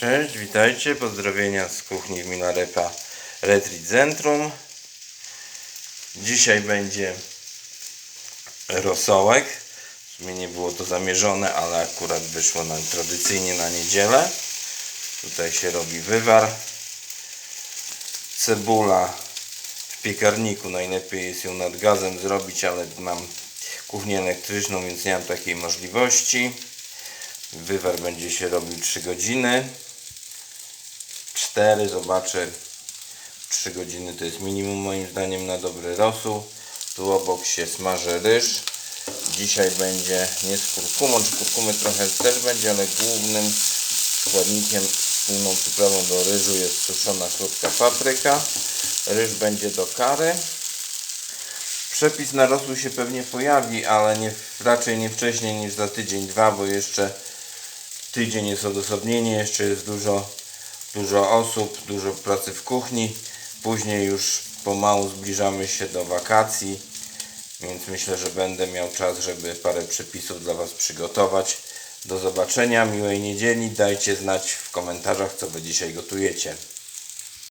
Cześć, witajcie, pozdrowienia z kuchni w Minarepa Retreat Centrum. Dzisiaj będzie rosołek. W sumie nie było to zamierzone, ale akurat wyszło nam tradycyjnie na niedzielę. Tutaj się robi wywar. Cebula w piekarniku. Najlepiej jest ją nad gazem zrobić, ale mam kuchnię elektryczną, więc nie mam takiej możliwości. Wywar będzie się robił 3 godziny. 4 zobaczę. 3 godziny to jest minimum moim zdaniem na dobry rosół. Tu obok się smaży ryż. Dzisiaj będzie nie z kurkumą czy kurkumy trochę też będzie ale głównym składnikiem wspólną przyprawą do ryżu jest suszona słodka papryka. Ryż będzie do kary. Przepis na rosół się pewnie pojawi ale nie, raczej nie wcześniej niż za tydzień dwa bo jeszcze tydzień jest odosobnienie jeszcze jest dużo dużo osób, dużo pracy w kuchni. Później już pomału zbliżamy się do wakacji, więc myślę, że będę miał czas, żeby parę przepisów dla Was przygotować. Do zobaczenia, miłej niedzieli. Dajcie znać w komentarzach, co Wy dzisiaj gotujecie.